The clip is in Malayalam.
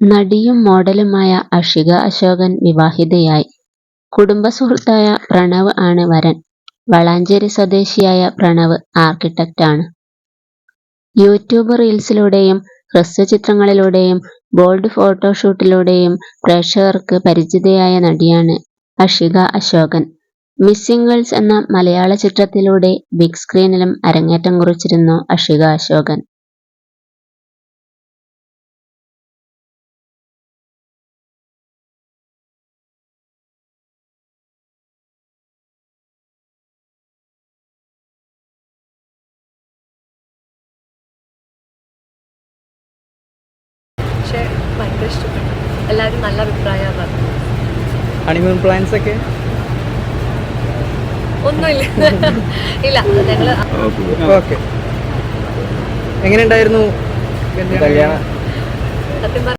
നടിയും മോഡലുമായ അഷിക അശോകൻ വിവാഹിതയായി. കുടുംബസുഹൃത്തായ പ്രണവ് ആണ് വരൻ. വളാഞ്ചേരി സ്വദേശിയായ പ്രണവ് ആർക്കിടെക്റ്റാണ് യൂട്യൂബ് റീൽസിലൂടെയും ഹ്രസ്വചിത്രങ്ങളിലൂടെയും ബോൾഡ് ഫോട്ടോഷൂട്ടിലൂടെയും പ്രേക്ഷകർക്ക് പരിചിതയായ നടിയാണ് അഷിക അശോകൻ. മിസ്സിംഗ് ഗേൾസ് എന്ന മലയാള ചിത്രത്തിലൂടെ ബിഗ് സ്ക്രീനിലും അരങ്ങേറ്റം കുറിച്ചിരുന്നു അഷിക അശോകൻ. ഭയങ്കര ഇഷ്ടപ്പെട്ടു. എല്ലാവരും നല്ല അഭിപ്രായമാണ് പറഞ്ഞത്. ഹണിമൂൺ പ്ലാൻസ് ഒക്കെ? ഒന്നുമില്ല. ഇല്ല ഞങ്ങൾ ഓക്കെ എങ്ങനെയുണ്ടായിരുന്നു കല്യാണം. സത്യം പറഞ്ഞ